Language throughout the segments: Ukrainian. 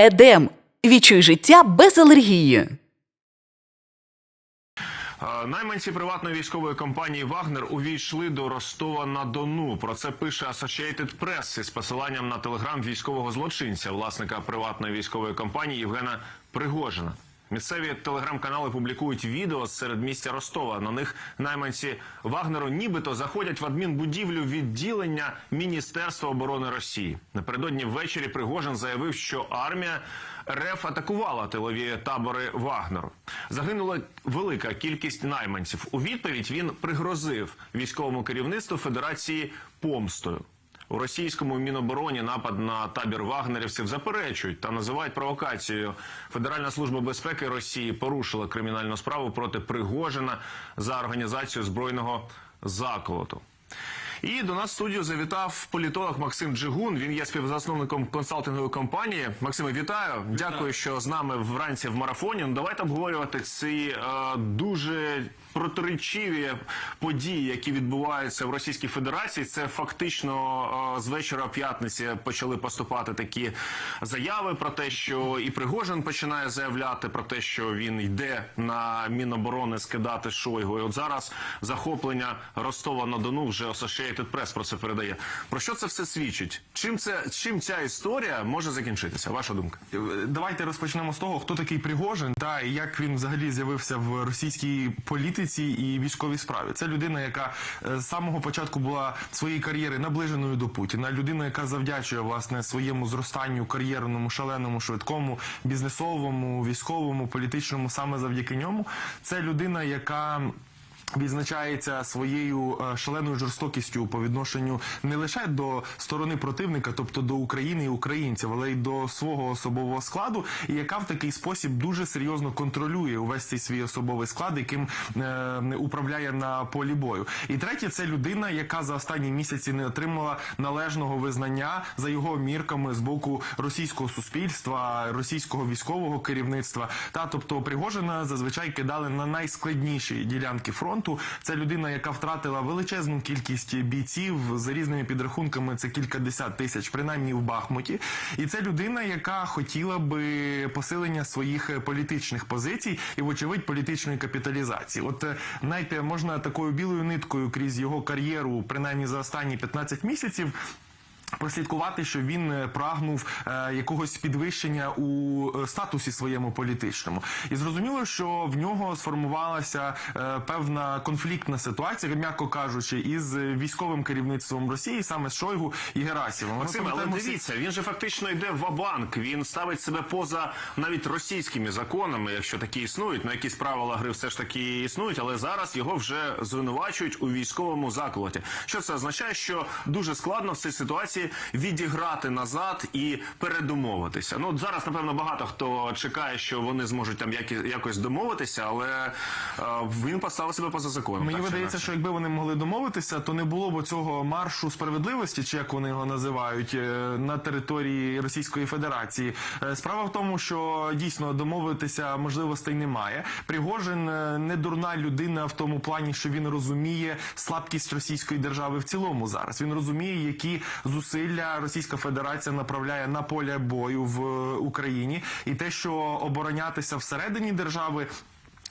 Едем. Відчуй життя без алергії. Е, Найманці приватної військової компанії Вагнер увійшли до Ростова на Дону. Про це пише Associated Press із посиланням на телеграм військового злочинця, власника приватної військової компанії Євгена Пригожина. Місцеві телеграм-канали публікують відео з середмістя Ростова. На них найманці Вагнеру нібито заходять в адмінбудівлю відділення Міністерства оборони Росії. Напередодні ввечері Пригожин заявив, що армія РФ атакувала тилові табори Вагнеру. Загинула велика кількість найманців. У відповідь він пригрозив військовому керівництву Федерації помстою. У російському мінобороні напад на табір вагнерівців заперечують та називають провокацією. Федеральна служба безпеки Росії порушила кримінальну справу проти Пригожина за організацію збройного заколоту. І до нас в студію завітав політолог Максим Джигун. Він є співзасновником консалтингової компанії. Максиме, вітаю. Дякую, що з нами вранці в марафоні. Ну, давайте обговорювати ці е, дуже протиречиві події, які відбуваються в Російській Федерації. Це фактично е, з вечора п'ятниці почали поступати такі заяви про те, що і Пригожин починає заявляти про те, що він йде на Міноборони скидати Шойгу. І от зараз захоплення Ростова на Дону вже Associated Press про це передає. Про що це все свідчить? Чим це чим ця історія може закінчитися? Ваша думка? Давайте розпочнемо з того, хто такий Пригожин, та як він взагалі з'явився в російській політиці і військовій справі. Це людина, яка е, з самого початку була своєї кар'єри наближеною до Путіна. Людина, яка завдячує власне своєму зростанню кар'єрному, шаленому, швидкому, бізнесовому, військовому, політичному, саме завдяки ньому. Це людина, яка. Відзначається своєю е, шаленою жорстокістю по відношенню не лише до сторони противника, тобто до України і українців, але й до свого особового складу, і яка в такий спосіб дуже серйозно контролює увесь цей свій особовий склад, яким е, управляє на полі бою. І третє, це людина, яка за останні місяці не отримала належного визнання за його мірками з боку російського суспільства, російського військового керівництва. Та тобто Пригожина зазвичай кидали на найскладніші ділянки фронту. Це людина, яка втратила величезну кількість бійців за різними підрахунками. Це кількадесят тисяч, принаймні в Бахмуті. І це людина, яка хотіла би посилення своїх політичних позицій і, вочевидь, політичної капіталізації. От е, знаєте, можна такою білою ниткою крізь його кар'єру, принаймні за останні 15 місяців. Прослідкувати, що він е, прагнув е, якогось підвищення у е, статусі своєму політичному, і зрозуміло, що в нього сформувалася е, певна конфліктна ситуація, м'яко кажучи, із військовим керівництвом Росії, саме з Шойгу і Герасімом. Ми Максим, але дивіться, він же фактично йде в банк Він ставить себе поза навіть російськими законами, якщо такі існують. Ну якісь правила гри все ж таки існують, але зараз його вже звинувачують у військовому заколоті. Що це означає? Що дуже складно в цій ситуації відіграти назад і передумовитися. Ну от зараз, напевно, багато хто чекає, що вони зможуть там якось домовитися, але е, він поставив себе поза законом. Мені так видається, що якби вони могли домовитися, то не було б цього маршу справедливості, чи як вони його називають, е, на території Російської Федерації. Е, Справа в тому, що дійсно домовитися можливостей немає. Пригожин не дурна людина в тому плані, що він розуміє слабкість Російської держави в цілому зараз. Він розуміє, які зусилля Російська Федерація направляє на поле бою в е, Україні, і те, що оборонятися всередині держави.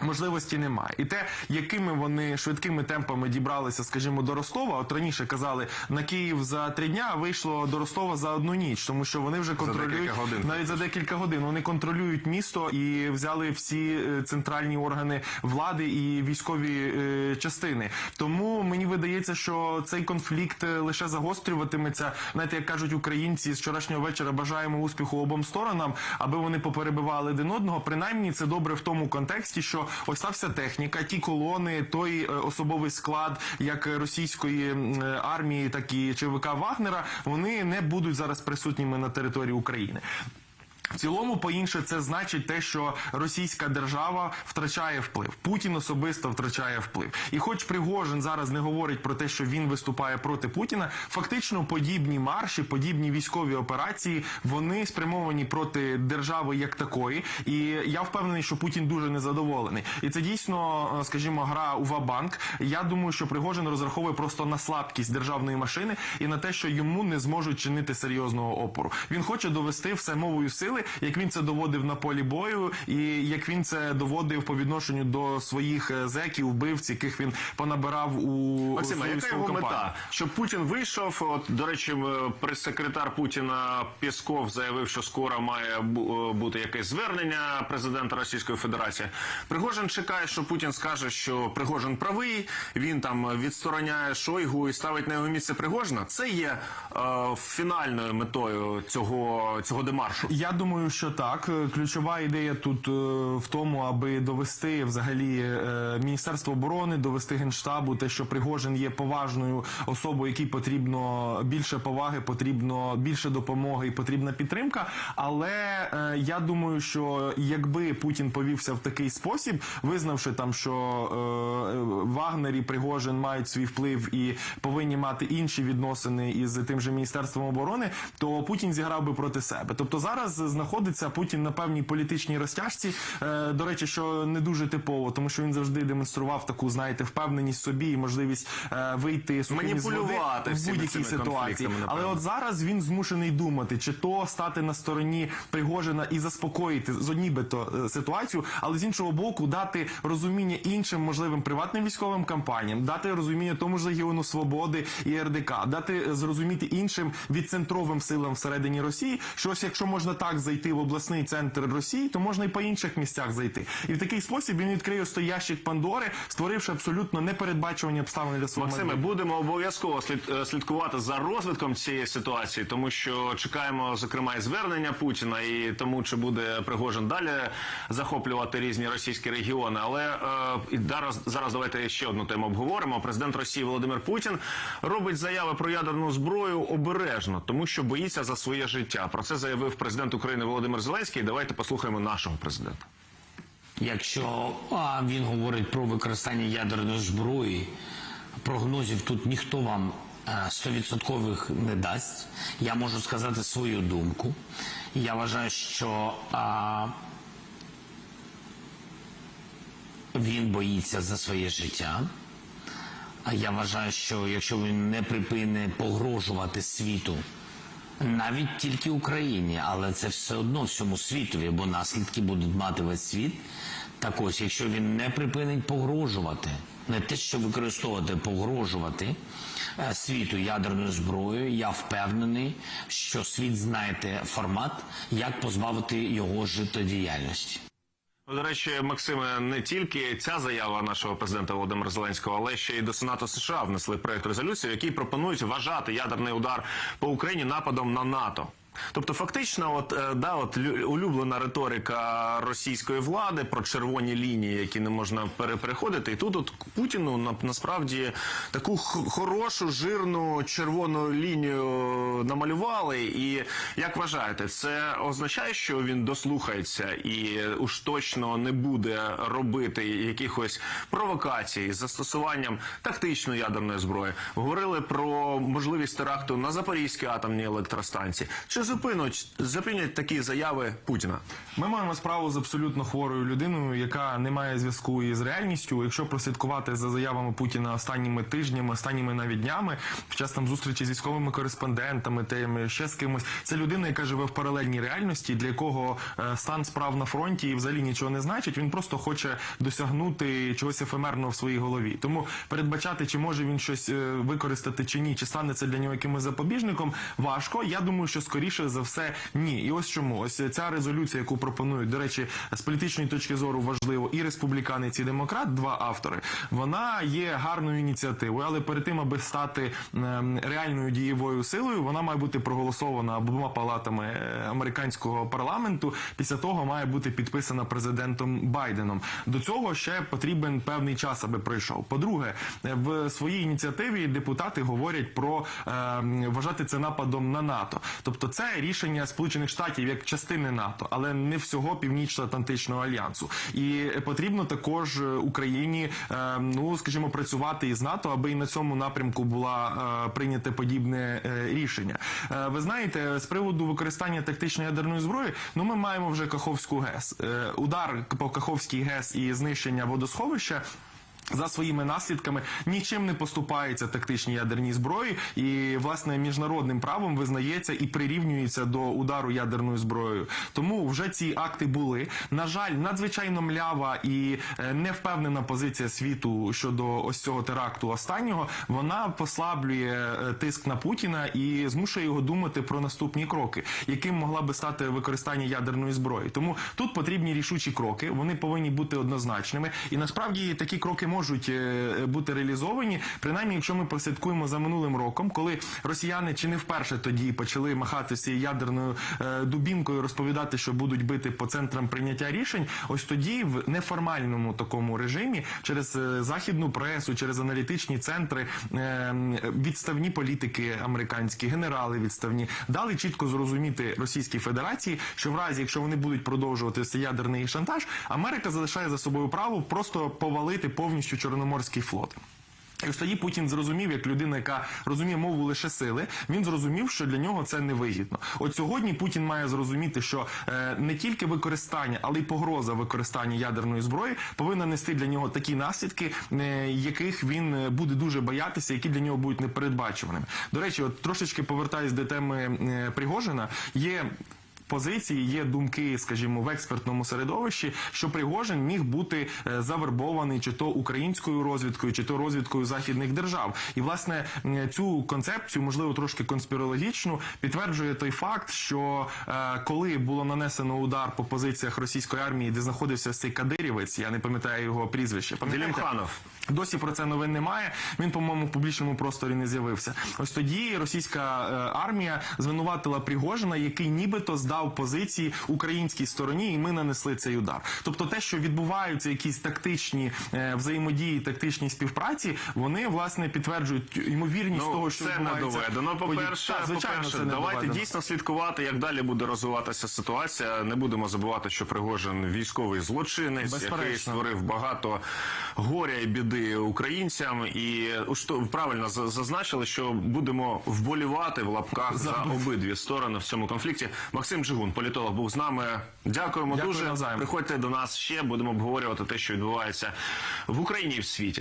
Можливості немає, і те, якими вони швидкими темпами дібралися, скажімо, до Ростова. От раніше казали на Київ за три дня, а вийшло до Ростова за одну ніч, тому що вони вже контролюють декілька годин, навіть за декілька годин. Вони контролюють місто і взяли всі е, центральні органи влади і військові е, частини. Тому мені видається, що цей конфлікт е, лише загострюватиметься. Знаєте, як кажуть українці з вчорашнього вечора, бажаємо успіху обом сторонам, аби вони поперебивали один одного. Принаймні, це добре в тому контексті, що ось та вся техніка, ті колони, той е, особовий склад, як російської е, армії, так і ЧВК Вагнера, вони не будуть зараз присутніми на території України. В цілому, по інше, це значить те, що російська держава втрачає вплив. Путін особисто втрачає вплив. І, хоч Пригожин зараз не говорить про те, що він виступає проти Путіна, фактично подібні марші, подібні військові операції, вони спрямовані проти держави як такої. І я впевнений, що Путін дуже незадоволений. І це дійсно, е, скажімо, гра у Вабанк. Я думаю, що Пригожин розраховує просто на слабкість державної машини і на те, що йому не зможуть чинити серйозного опору. Він хоче довести все мовою сили. Сили, як він це доводив на полі бою, і як він це доводив по відношенню до своїх е, зеків, вбивць, яких він понабирав у Максима, яка його мета? Щоб Путін вийшов. От до речі, прес-секретар Путіна Пєсков заявив, що скоро має е, бути якесь звернення президента Російської Федерації. Пригожин чекає, що Путін скаже, що Пригожин правий. Він там відстороняє Шойгу і ставить на його місце Пригожина. Це є е, фінальною метою цього, цього демаршу. Я думаю, що так. Е, Ключова ідея тут е, в тому, аби довести взагалі е, Міністерство оборони, довести генштабу, те, що Пригожин є поважною особою, якій потрібно більше поваги, потрібно більше допомоги і потрібна підтримка. Але я думаю, що якби Путін повівся в такий спосіб, визнавши там, що Вагнер і Пригожин мають свій вплив і повинні мати інші відносини із тим же міністерством оборони, то Путін зіграв би проти себе. Тобто зараз знаходиться Путін на певній політичній розтяжці. Е, до речі, що не дуже типово, тому що він завжди демонстрував таку, знаєте, впевненість собі і можливість е, вийти сухим Маніпулювати в будь-якій ситуації. Але от зараз він змушений думати, чи то стати на стороні Пригожина і заспокоїти з нібито е, ситуацію, але з іншого боку дати розуміння іншим можливим приватним військовим кампаніям, дати розуміння тому ж Легіону Свободи і РДК, дати зрозуміти іншим відцентровим силам всередині Росії, що ось якщо можна так зайти в обласний центр Росії, то можна і по інших місцях зайти. І в такий спосіб він відкриє ось той ящик Пандори, створивши абсолютно непередбачувані обставини для свого Максиме, будемо обов'язково слід, е, слідкувати за розвитком цієї ситуації, тому що чекаємо зокрема і звернення Путіна, і тому чи буде Пригожин далі захоплювати різні російські регіони. Але е, і зараз зараз давайте ще одну тему обговоримо. Президент Росії Володимир Путін робить заяви про ядерну зброю обережно, тому що боїться за своє життя. Про це заявив президент України Володимир Зеленський. Давайте послухаємо нашого президента. Якщо а, він говорить про використання ядерної зброї, прогнозів тут ніхто вам е, стовідсоткових не дасть. Я можу сказати свою думку. Я вважаю, що а, він боїться за своє життя. А я вважаю, що якщо він не припине погрожувати світу, навіть тільки Україні, але це все одно всьому світові, бо наслідки будуть мати весь світ. Так ось, якщо він не припинить погрожувати, не те, що використовувати, погрожувати е, світу ядерною зброєю, я впевнений, що світ знайде формат, як позбавити його життєдіяльності. До речі, Максиме, не тільки ця заява нашого президента Володимира Зеленського, але ще й до Сенату США внесли проект резолюції, який пропонують вважати ядерний удар по Україні нападом на НАТО. Тобто, фактично, от е, да, от улюблена риторика російської влади про червоні лінії, які не можна пере- переходити. І тут от Путіну на, насправді таку хорошу жирну червону лінію намалювали. І як вважаєте, це означає, що він дослухається і уж точно не буде робити якихось провокацій з застосуванням тактичної ядерної зброї. Говорили про можливість теракту на Запорізькій атомній електростанції. Чи зупинуть зупинять такі заяви Путіна? Ми маємо справу з абсолютно хворою людиною, яка не має зв'язку із реальністю. Якщо прослідкувати за заявами Путіна останніми тижнями, останніми навіть днями, під час там зустрічі з військовими кореспондентами, теми ще з кимось, це людина, яка живе в паралельній реальності, для якого е, стан справ на фронті і взагалі нічого не значить. Він просто хоче досягнути чогось ефемерного в своїй голові. Тому передбачати, чи може він щось е, використати чи ні, чи стане це для нього якимось запобіжником, важко. Я думаю, що скоріше за все ні. І ось чому ось ця резолюція, яку пропонують, до речі, з політичної точки зору важливо, і республіканець, і демократ, два автори, вона є гарною ініціативою, але перед тим, аби стати ем, реальною дієвою силою, вона має бути проголосована обома палатами е, американського парламенту. Після того має бути підписана президентом Байденом. До цього ще потрібен певний час, аби пройшов. По-друге, е, в своїй ініціативі депутати говорять про ем, вважати це нападом на НАТО. Тобто, це рішення Сполучених Штатів як частини НАТО, але не всього Північно-Атлантичного альянсу. І потрібно також е, Україні, е, ну скажімо, працювати із НАТО, аби і на цьому напрямку була е, прийняте подібне рішення. Ви знаєте, з приводу використання тактичної ядерної зброї, ну ми маємо вже Каховську ГЕС. Удар по Каховській ГЕС і знищення водосховища. За своїми наслідками нічим не поступається тактичній ядерній зброї, і власне міжнародним правом визнається і прирівнюється до удару ядерною зброєю. Тому вже ці акти були. На жаль, надзвичайно млява і е, невпевнена позиція світу щодо ось цього теракту останнього. Вона послаблює е, тиск на Путіна і змушує його думати про наступні кроки, яким могла би стати використання ядерної зброї. Тому тут потрібні рішучі кроки. Вони повинні бути однозначними. І насправді такі кроки можуть е, бути реалізовані. Принаймні, якщо ми прослідкуємо за минулим роком, коли росіяни чи не вперше тоді почали махати цією ядерною е, дубінкою, розповідати, що будуть бити по центрам прийняття рішень. Ось тоді в неформальному такому режимі через е, західну пресу, через аналітичні центри відставні політики американські, генерали відставні дали чітко зрозуміти Російській Федерації, що в разі, якщо вони будуть продовжувати цей ядерний шантаж, Америка залишає за собою право просто повалити повністю Чорноморський флот. І ось тоді Путін зрозумів, як людина, яка розуміє мову лише сили, він зрозумів, що для нього це невигідно. От сьогодні Путін має зрозуміти, що е, не тільки використання, але й погроза використання ядерної зброї повинна нести для нього такі наслідки, е, яких він е, буде дуже боятися, які для нього будуть непередбачуваними. До речі, от трошечки повертаюсь до теми Пригожина. Є позиції, є думки, скажімо, в експертному середовищі, що Пригожин міг бути е, завербований чи то українською розвідкою, чи то розвідкою західних держав. І власне цю концепцію, можливо, трошки конспірологічну, підтверджує той факт, що е, коли було нанесено удар по позиціях російської армії, де знаходився цей кадирівець, я не пам'ятаю його прізвище. Делімханов. Досі про це новин немає. Він, по-моєму, в публічному просторі не з'явився. Ось тоді російська е, армія звинуватила Пригожина, який нібито здав позиції українській стороні, і ми нанесли цей удар. Тобто, те, що відбуваються якісь тактичні е, взаємодії, тактичні співпраці, вони власне підтверджують ймовірність Ну, того, що це не доведено. По-перше, Так, звичайно, по-перше це не давайте доведено. дійсно слідкувати, як далі буде розвиватися ситуація. Не будемо забувати, що Пригожин військовий злочинець, Безперечно. який створив багато горя і біди українцям. І уж то правильно зазначили, що будемо вболівати в лапках за обидві сторони в цьому конфлікті. Максим Джигун, політолог, був з нами. Дякуємо Дякую дуже. навзаєм. Приходьте до нас ще. Будемо обговорювати те, що відбувається в Україні і в світі.